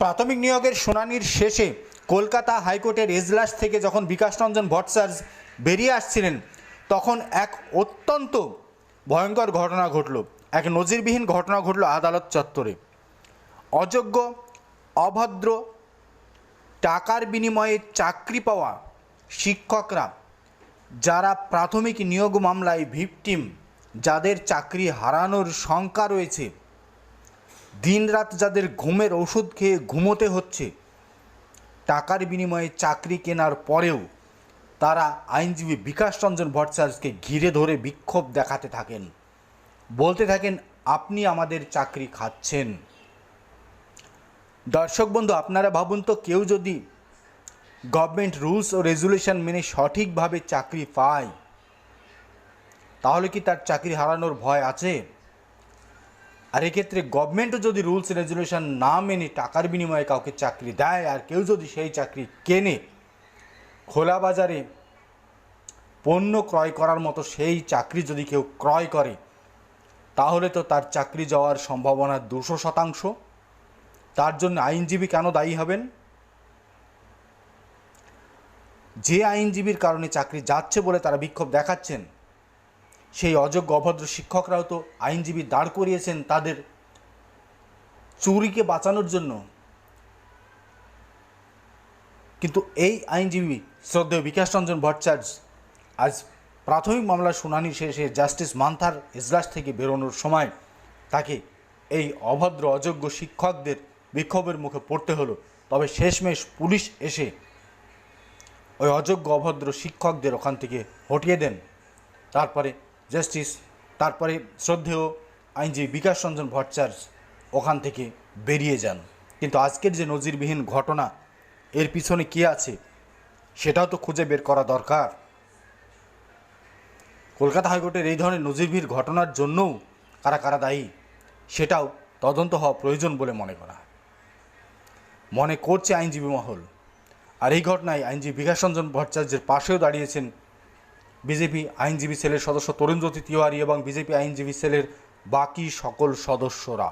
প্রাথমিক নিয়োগের শুনানির শেষে কলকাতা হাইকোর্টের এজলাস থেকে যখন বিকাশ রঞ্জন ভট্টাচার্য বেরিয়ে আসছিলেন, তখন এক অত্যন্ত ভয়ঙ্কর ঘটনা ঘটল। এক নজিরবিহীন ঘটনা ঘটল আদালত চত্বরে। অযোগ্য, অভদ্র, টাকার বিনিময়ে চাকরি পাওয়া শিক্ষকরা, যারা প্রাথমিক নিয়োগ মামলায় ভিকটিম, যাদের চাকরি হারানোর শঙ্কা রয়েছে দিনরাত যাদের ঘুমের ওষুধ খেয়ে ঘুমোতে হচ্ছে, টাকার বিনিময়ে চাকরি কেনার পরেও তারা আইনজীবী বিকাশ রঞ্জন ভট্টাচার্যকে ঘিরে ধরে বিক্ষোভ দেখাতে থাকেন। বলতে থাকেন, আপনি আমাদের চাকরি খাচ্ছেন। দর্শক বন্ধু, আপনারা ভাবুন তো, কেউ যদি গভর্নমেন্ট রুলস ও রেজুলেশন মেনে সঠিকভাবে চাকরি পায়, তাহলে কি তার চাকরি হারানোর ভয় আছে? আর এক্ষেত্রে গভর্নমেন্টও যদি রুলস রেজুলেশন না মেনে টাকার বিনিময়ে কাউকে চাকরি দেয় আর কেউ যদি সেই চাকরি কেনে, খোলা বাজারে পণ্য ক্রয় করার মতো সেই চাকরি যদি কেউ ক্রয় করে, তাহলে তো তার চাকরি যাওয়ার সম্ভাবনা দুশো শতাংশ। তার জন্য আইনজীবী কেন দায়ী হবেন? যে আইনজীবীর কারণে চাকরি যাচ্ছে বলে তারা বিক্ষোভ দেখাচ্ছেন সেই অযোগ্য অভদ্র শিক্ষকরাও তো আইনজীবী দাঁড় করিয়েছেন তাদের চুরিকে বাঁচানোর জন্য। কিন্তু এই আইনজীবী শ্রদ্ধেয় বিকাশ রঞ্জন ভট্টাচার্য আজ প্রাথমিক মামলার শুনানি শেষে জাস্টিস মান্থার এজলাস থেকে বেরোনোর সময় তাকে এই অভদ্র অযোগ্য শিক্ষকদের বিক্ষোভের মুখে পড়তে হলো। তবে শেষমেশ পুলিশ এসে ওই অযোগ্য অভদ্র শিক্ষকদের ওখান থেকে হটিয়ে দেন। তারপরে জাস্টিস, তারপরে শ্রদ্ধেয় আইনজীবী বিকাশ রঞ্জন ভট্টাচার্য ওখান থেকে বেরিয়ে যান। কিন্তু আজকের যে নজিরবিহীন ঘটনা, এর পিছনে কে আছে, সেটাও তো খুঁজে বের করা দরকার। কলকাতা হাইকোর্টের এই ধরনের নজিরবিহীন ঘটনার জন্যও কারা কারা দায়ী, সেটাও তদন্ত হওয়া প্রয়োজন বলে মনে করা। মনে করছে আইনজীবী মহল। আর এই ঘটনায় আইনজীবী বিকাশ রঞ্জন ভট্টাচার্যের পাশেও দাঁড়িয়েছেন বিজেপি আইনজীবী সেলের সদস্য তরুণজ্যোতি তিওয়ারি এবং বিজেপি আইনজীবী সেলের বাকি সকল সদস্যরা।